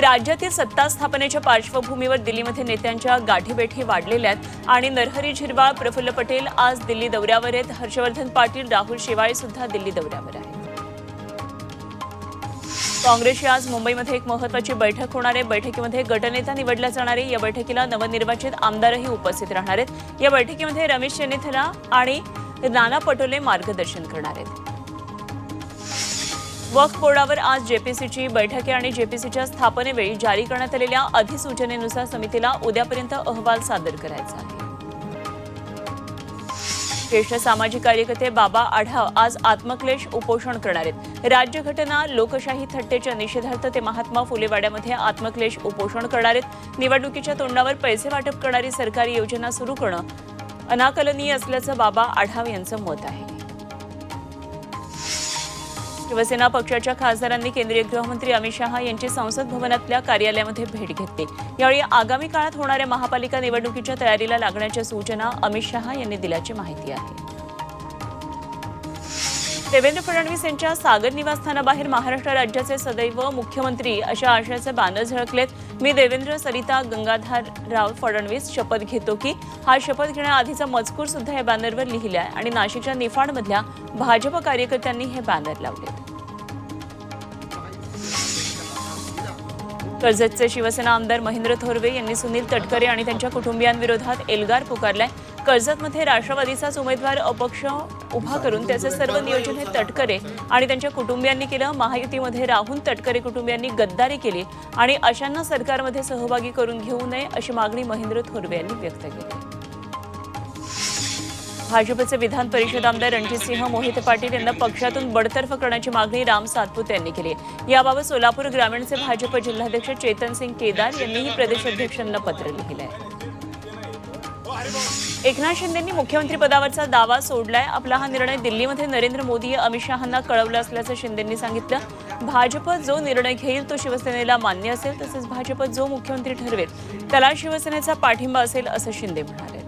राज्यातील सत्ता स्थापनेच्या पार्श्वभूमीवर दिल्लीमध्ये नेत्यांच्या गाठीबेठी वाढलेल्या आहेत. आणि नरहरी झिरवाळ प्रफुल्ल पटेल आज दिल्ली दौऱ्यावर आहेत. हर्षवर्धन पाटील राहुल शेवाळे सुद्धा दिल्ली दौऱ्यावर आहेत. काँग्रेसची आज मुंबईमध्ये एक महत्वाची बैठक होणार आहे. बैठकीमध्ये गटनेता निवडला जाणार आहे. या बैठकीला नवनिर्वाचित आमदारही उपस्थित राहणार आहेत. या बैठकीमध्ये रमेश चेन्निथला आणि नाना पटोले मार्गदर्शन करणार आहेत. वक्फ बोर्डावर आज जेपीसीची बैठक आहे आणि जेपीसीच्या स्थापनेवेळी जारी करण्यात आलेल्या अधिसूचनेनुसार समितीला उद्यापर्यंत अहवाल सादर करायचा आहे. ज्येष्ठ सामाजिक कार्यकर्ते बाबा आढाव आज आत्मक्लेश उपोषण करणार आहेत. राज्यघटना लोकशाही थट्टेच्या निषेधार्थ ते महात्मा फुलेवाड्यामध्ये आत्मक्लेश उपोषण करणार आहेत. निवडणुकीच्या तोंडावर पैसे वाटप करणारी सरकारी योजना सुरू करणं अनाकलनीय असल्याचं बाबा आढाव यांचं मत आहे. शिवसेना पक्षाच्या खासदारांनी केंद्रीय गृहमंत्री अमित शहा यांची संसद भवनातल्या कार्यालयामध्ये भेट घेतली. यावेळी आगामी काळात होणाऱ्या महापालिका निवडणुकीच्या तयारीला लागण्याच्या सूचना अमित शहा यांनी दिल्याची माहिती आहे. देवेंद्र फडणवीस यांच्या सागर निवासस्थानाबाहेर महाराष्ट्र राज्याचे सदैव मुख्यमंत्री अशा आशयाचे बॅनर झळकलेत. मी देवेंद्र सरिता गंगाधर राव फडणवीस शपथ घेतो की हा शपथ घेण्याआधीचा मजकूर सुद्धा या बॅनरवर लिहिलाय आहे आणि नाशिकच्या निफाडमधल्या भाजप कार्यकर्त्यांनी हे बॅनर लावले कर्जतचे शिवसेना आमदार महेंद्र थोरवे यांनी सुनील तटकरे आणि त्यांच्या कुटुंबियांविरोधात एल्गार पुकारलाय. कर्जतमध्ये राष्ट्रवादीचाच उमेदवार अपक्ष उभा करून त्याचे सर्व नियोजन हे तटकरे आणि त्यांच्या कुटुंबियांनी केलं. महायुतीमध्ये राहून तटकरे कुटुंबियांनी गद्दारी केली आणि अशांना सरकारमध्ये सहभागी करून घेऊ नये अशी मागणी महेंद्र थोरवे यांनी व्यक्त केली. भाजपचे विधान परिषद आमदार रणजितसिंह मोहिते पाटील यांना पक्षातून बडतर्फ करण्याची मागणी राम सातपुते यांनी केली. याबाबत सोलापूर ग्रामीणचे भाजप जिल्हाध्यक्ष चेतन सिंग केदार यांनीही प्रदेशाध्यक्षांना पत्र लिहिलं आहे हो, एकनाथ शिंदेंनी मुख्यमंत्री पदावरचा दावा सोडलाय. आपला हा निर्णय दिल्लीमध्ये नरेंद्र मोदी अमित शहांना कळवलं असल्याचं शिंदेंनी सांगितलं. भाजप जो निर्णय घेईल तो शिवसेनेला मान्य असेल तसेच भाजप जो मुख्यमंत्री ठरवेल त्याला शिवसेनेचा पाठिंबा असेल असं शिंदे म्हणाले.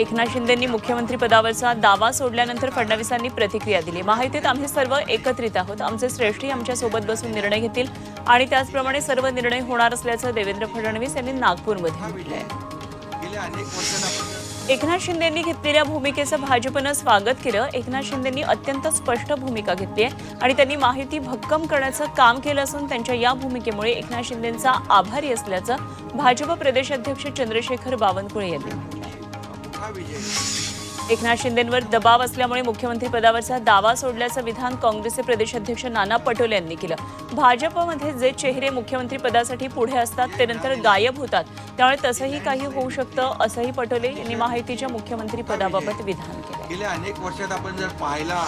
एकनाथ शिंदेंनी मुख्यमंत्री पदावरचा दावा सोडल्यानंतर फडणवीसांनी प्रतिक्रिया दिली. माहितीत आम्ही सर्व एकत्रित आहोत. आमचे श्रेष्ठी आमच्यासोबत बसून निर्णय घेतील आणि त्याचप्रमाणे सर्व निर्णय होणार असल्याचं देवेंद्र फडणवीस यांनी नागपूरमध्ये म्हटलंय. एकनाथ शिंदेंनी घेतलेल्या भूमिकेचं भाजपनं स्वागत केलं. एकनाथ शिंदेंनी अत्यंत स्पष्ट भूमिका घेतली आहे आणि त्यांनी माहिती भक्कम करण्याचं काम केलं असून त्यांच्या या भूमिकेमुळे एकनाथ शिंदेंचा आभारी असल्याचं भाजप प्रदेशाध्यक्ष चंद्रशेखर बावनकुळे यांनी म्हटलं एकनाथ शिंदेंवर दबाव असल्यामुळे मुख्यमंत्री पदावरचा दावा सोडल्याचं विधान काँग्रेसचे प्रदेशाध्यक्ष नाना पटोले यांनी केलं. भाजपमध्ये जे चेहरे मुख्यमंत्री पदासाठी पुढे असतात ते नंतर गायब होतात. त्यामुळे तसंही काही होऊ शकतं असंही पटोले यांनी माहितीच्या मुख्यमंत्री पदाबाबत विधान केलं. गेल्या अनेक वर्षात आपण जर पाहिला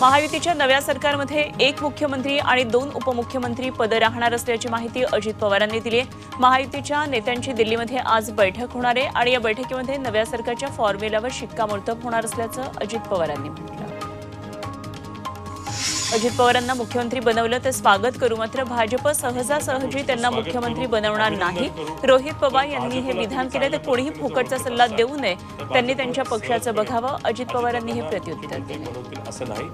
महायुतीच्या नव्या सरकारमध्ये एक मुख्यमंत्री आणि दोन उपमुख्यमंत्री पदं राहणार असल्याची माहिती अजित पवारांनी दिली आहे. महायुतीच्या नेत्यांची दिल्लीमध्ये आज बैठक होणार आहे आणि या बैठकीमध्ये नव्या सरकारच्या फॉर्म्युल्यावर शिक्कामोर्तब होणार असल्याचं अजित पवारांनी म्हटलं अजित पवारांना मुख्यमंत्री बनवलं तर स्वागत करू. मात्र भाजप सहजासहजी त्यांना मुख्यमंत्री बनवणार नाही. रोहित पवार यांनी हे विधान केलं तर कोणीही फुकटचा सल्ला देऊ नये. त्यांनी त्यांच्या पक्षाचं बघावं. अजित पवारांनी हे प्रत्युत्तर दिलं. बनवतील असं नाही.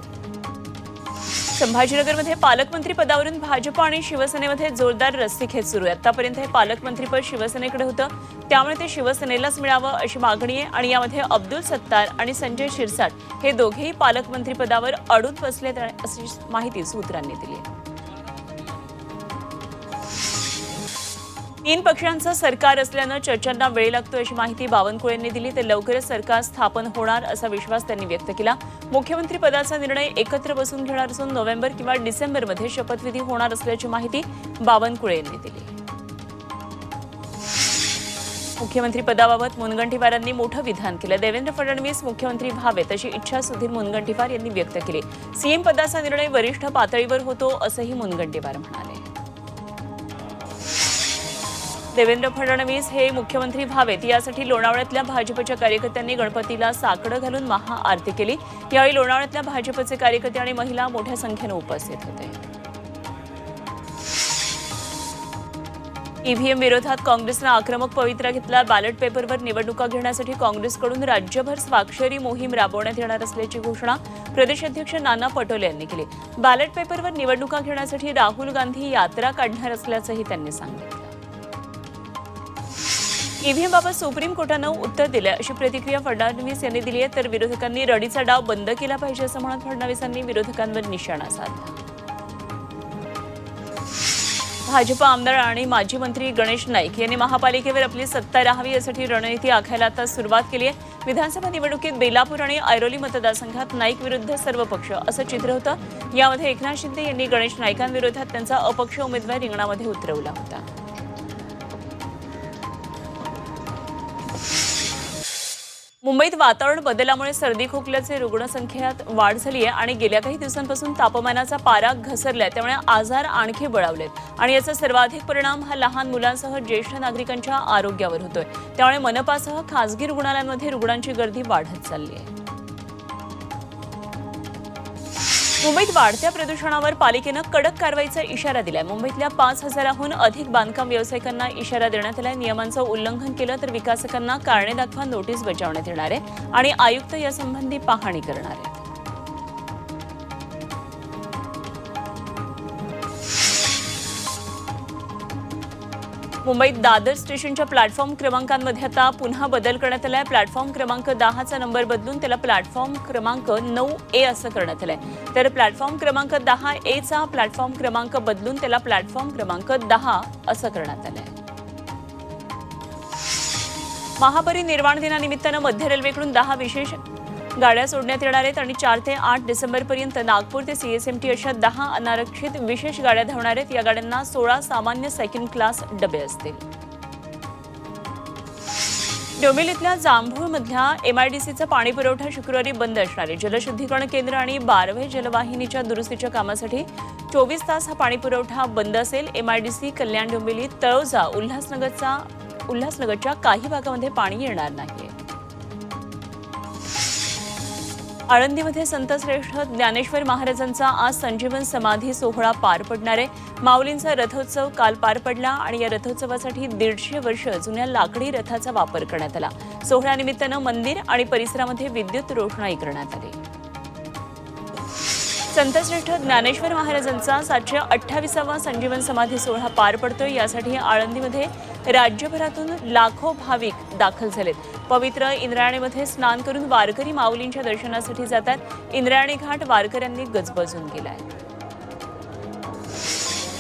संभाजीनगरमध्ये पालकमंत्री पदावरून भाजप आणि शिवसेनेमध्ये जोरदार रस्सीखेच सुरू आहे आतापर्यंत हे पालकमंत्रीपद शिवसेनेकडे होतं. त्यामुळे ते शिवसेनेलाच मिळावं अशी मागणी आहे आणि यामध्ये अब्दुल सत्तार आणि संजय शिरसाट हे दोघेही पालकमंत्री पदावर अडून बसले अशी माहिती सूत्रांनी दिली आहे. तीन पक्षांचं सरकार असल्यानं चर्चांना वेळ लागतो अशी माहिती बावनकुळेंनी दिली. तर लवकरच सरकार स्थापन होणार असा विश्वास त्यांनी व्यक्त केला. मुख्यमंत्री पदाचा निर्णय एकत्र बसून घेणार असून नोव्हेंबर किंवा डिसेंबरमध्ये शपथविधी होणार असल्याची माहिती बावनकुळे यांनी दिली. मुख्यमंत्री पदाबाबत मुनगंटीवारांनी मोठं विधान केलं. देवेंद्र फडणवीस मुख्यमंत्री व्हावेत अशी इच्छा सुधीर मुनगंटीवार यांनी व्यक्त केली. सीएम पदाचा निर्णय वरिष्ठ पातळीवर होतो असंही मुनगंटीवार म्हणाले. देवेंद्र फडणवीस हे मुख्यमंत्री व्हावेत. यासाठी लोणावळ्यातल्या भाजपच्या कार्यकर्त्यांनी गणपतीला साकडं घालून महाआरती केली. यावेळी लोणावळ्यातल्या भाजपचे कार्यकर्ते आणि महिला मोठ्या संख्येनं उपस्थित होते. ईव्हीएम विरोधात काँग्रेसनं आक्रमक पवित्रा घेतला. बॅलेट पेपरवर निवडणुका घेण्यासाठी काँग्रेसकडून राज्यभर स्वाक्षरी मोहीम राबवण्यात येणार असल्याची घोषणा प्रदेशाध्यक्ष नाना पटोले यांनी केली. बॅलेट पेपरवर निवडणुका घेण्यासाठी राहुल गांधी यात्रा काढणार असल्याचंही त्यांनी सांगितलं. ईव्हीएमबाबत सुप्रीम कोर्टानं उत्तर दिलं अशी प्रतिक्रिया फडणवीस यांनी दिली आहे. तर विरोधकांनी रडीचा डाव बंद केला पाहिजे असं म्हणत फडणवीसांनी विरोधकांवर निशाणा साधला. भाजपा आमदार आणि माजी मंत्री गणेश नाईक यांनी महापालिकेवर आपली सत्ता राहावी यासाठी रणनीती आखायला आता सुरुवात केली आहे. विधानसभा निवडणुकीत बेलापूर आणि ऐरोली मतदारसंघात नाईक विरुद्ध सर्व पक्ष असं चित्र होतं. यामध्ये एकनाथ शिंदे यांनी गणेश नाईकांविरोधात त्यांचा अपक्ष उमेदवार रिंगणामध्ये उतरवला होता. मुंबईत वातावरण बदलामुळे सर्दी खोकल्याचे रुग्णसंख्येत वाढ झाली आहे आणि गेल्या काही दिवसांपासून तापमानाचा पारा घसरलाय. त्यामुळे आजार आणखी बळावलेत. आणि याचा सर्वाधिक परिणाम हा लहान मुलांसह ज्येष्ठ नागरिकांच्या आरोग्यावर होतोय. त्यामुळे मनपासह खासगी रुग्णालयांमध्ये रुग्णांची गर्दी वाढत चालली आहे मुंबईत वाढत्या प्रदूषणावर पालिकेनं कडक कारवाईचा इशारा दिलाय. मुंबईतल्या पाच हजाराहून अधिक बांधकाम व्यावसायिकांना इशारा देण्यात आलाय. नियमांचं उल्लंघन केलं तर विकासकांना कारणे दाखवा नोटीस बजावण्यात येणार आहे आणि आयुक्त यासंबंधी पाहणी करणार आहे. मुंबईत दादर स्टेशनच्या प्लॅटफॉर्म क्रमांकांमध्ये आता पुन्हा बदल करण्यात आलाय. प्लॅटफॉर्म क्रमांक दहाचा नंबर बदलून त्याला प्लॅटफॉर्म क्रमांक नऊ ए असं करण्यात आलंय. तर प्लॅटफॉर्म क्रमांक दहा एचा प्लॅटफॉर्म क्रमांक बदलून त्याला प्लॅटफॉर्म क्रमांक दहा असं करण्यात आलंय. महापरिनिर्वाण दिनानिमित्तानं मध्य रेल्वेकडून दहा विशेष गाड्या सोडण्यात येणार आहेत आणि चार ते आठ डिसेंबरपर्यंत नागपूर ते सीएसएमटी अशा दहा अनारक्षित विशेष गाड्या धावणार आहेत. या गाड्यांना सोळा सामान्य सेकंड क्लास डबे असतील. डोंबिवलीतल्या जांभूळमधल्या एमआयडीसीचा पाणी पुरवठा शुक्रवारी बंद असणार आहे. जलशुद्धीकरण केंद्र आणि बारवे जलवाहिनीच्या दुरुस्तीच्या कामासाठी चोवीस तास हा पाणी पुरवठा बंद असेल. एमआयडीसी कल्याण डोंबिवली तळोजा उल्हासनगरचा उल्हासनगरच्या काही भागामध्ये पाणी येणार नाही आळंदीमध्ये संतश्रेष्ठ ज्ञानेश्वर महाराजांचा आज संजीवन समाधी सोहळा पार पडणार आहे. माऊलींचा रथोत्सव काल पार पडला आणि या रथोत्सवासाठी दीडशे वर्ष जुन्या लाकडी रथाचा वापर करण्यात आला. सोहळ्यानिमित्तानं मंदिर आणि परिसरामध्ये विद्युत रोषणाई करण्यात आली. संतश्रेष्ठ ज्ञानेश्वर महाराजांचा सातशे अठ्ठावीसावा संजीवन समाधी सोहळा पार पडतोय. यासाठी आळंदीमध्ये राज्यभरातून लाखो भाविक दाखल झालेत. पवित्र इंद्रायणीमध्ये स्नान करून वारकरी माऊलींच्या दर्शनासाठी जातात. इंद्रायणी घाट वारकऱ्यांनी गजबजून गेलाय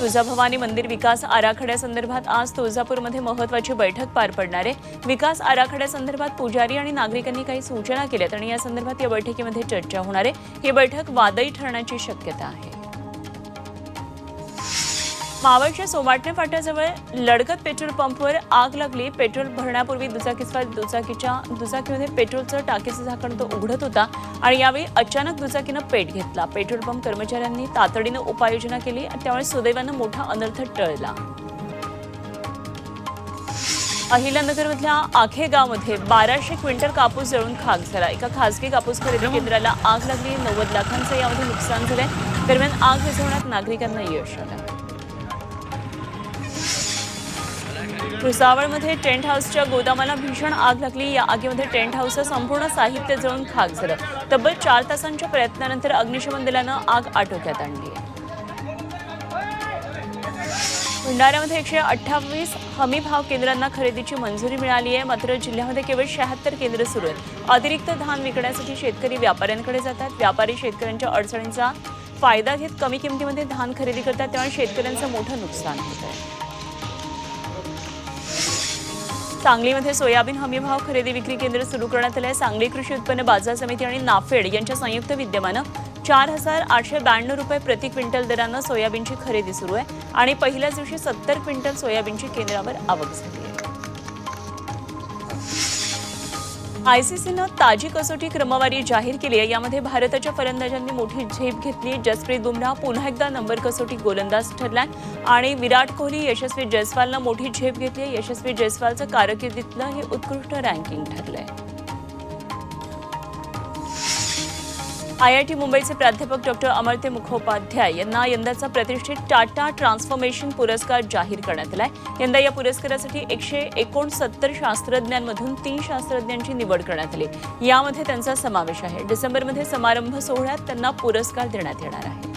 तुळजाभवानी मंदिर विकास आराखड्यासंदर्भात आज तुळजापूरमध्ये महत्वाची बैठक पार पडणार आहे. विकास आराखड्यासंदर्भात पुजारी आणि नागरिकांनी काही सूचना केल्यात आणि या संदर्भात या बैठकीमध्ये चर्चा होणार आहे. ही बैठक वादळी ठरण्याची शक्यता आहे. मावळच्या सोमाटणे फाट्याजवळ लडकत पेट्रोल पंपवर आग लागली. पेट्रोल भरण्यापूर्वी दुचाकीस्वार दुचाकीच्या दुचाकीमध्ये पेट्रोलचं टाकीचं झाकण तो उघडत होता आणि यावेळी अचानक दुचाकीनं पेट घेतला. पेट्रोल पंप कर्मचाऱ्यांनी तातडीनं उपाययोजना केली त्यामुळे सुदैवानं मोठा अनर्थ टळला. अहिल्यानगरमधल्या आखे गावमध्ये बाराशे क्विंटल कापूस जळून खाक झाला. एका खासगी कापूस खरेदी केंद्राला आग लागली. नव्वद लाखांचं यामध्ये नुकसान झालंय. दरम्यान आग विझवण्यात नागरिकांना यश आलं. भुसावळमध्ये टेंट हाऊसच्या गोदामाला भीषण आग लागली. या आगीमध्ये टेंट हाऊसचं संपूर्ण साहित्य जळून खाक झालं. तब्बल चार तासांच्या प्रयत्नानंतर अग्निशमन दलानं आग आटोक्यात आणली. भंडाऱ्यामध्ये एकशे अठ्ठावीस हमी भाव केंद्रांना खरेदीची मंजुरी मिळाली आहे. मात्र जिल्ह्यामध्ये केवळ शहात्तर केंद्र सुरू आहेत. अतिरिक्त धान विकण्यासाठी शेतकरी व्यापाऱ्यांकडे जातात. व्यापारी शेतकऱ्यांच्या अडचणींचा फायदा घेत कमी किमतीमध्ये धान खरेदी करतात. त्यामुळे शेतकऱ्यांचं मोठं नुकसान होत आहे. सांगलीमध्ये सोयाबीन हमीभाव खरेदी विक्री केंद्र सुरू करण्यात आलं आहे सांगली कृषी उत्पन्न बाजार समिती आणि नाफेड यांच्या संयुक्त विद्यमानं चार हजार आठशे ब्याण्णव रुपये प्रति क्विंटल दरानं सोयाबीनची खरेदी सुरू आहे. आणि पहिल्याच दिवशी सत्तर क्विंटल सोयाबीनची केंद्रावर आवक झाली. आयसीसीनं ताजी कसोटी क्रमवारी जाहीर केली आहे. यामध्ये भारताच्या फलंदाजांनी मोठी झेप घेतली. जसप्रीत बुमराह पुन्हा एकदा नंबर कसोटी गोलंदाज ठरलाय. आणि विराट कोहली यशस्वी जयस्वालनं मोठी झेप घेतली यशस्वी जयस्वालचं कारकिर्दीतलं हे उत्कृष्ट रँकिंग ठरलंय. आय आय टी मुंबईचे प्राध्यापक डॉक्टर अमर्त्य मुखोपाध्याय यांना यंदाचा प्रतिष्ठित टाटा ट्रान्सफॉर्मेशन पुरस्कार जाहीर करण्यात आला आहे यंदा या पुरस्कारासाठी एकशे एकोणसत्तर शास्त्रज्ञांमधून तीन शास्त्रज्ञांची निवड करण्यात आली. यामध्ये त्यांचा समावेश आहे. डिसेंबरमध्ये समारंभ सोहळ्यात त्यांना पुरस्कार देण्यात येणार आहे.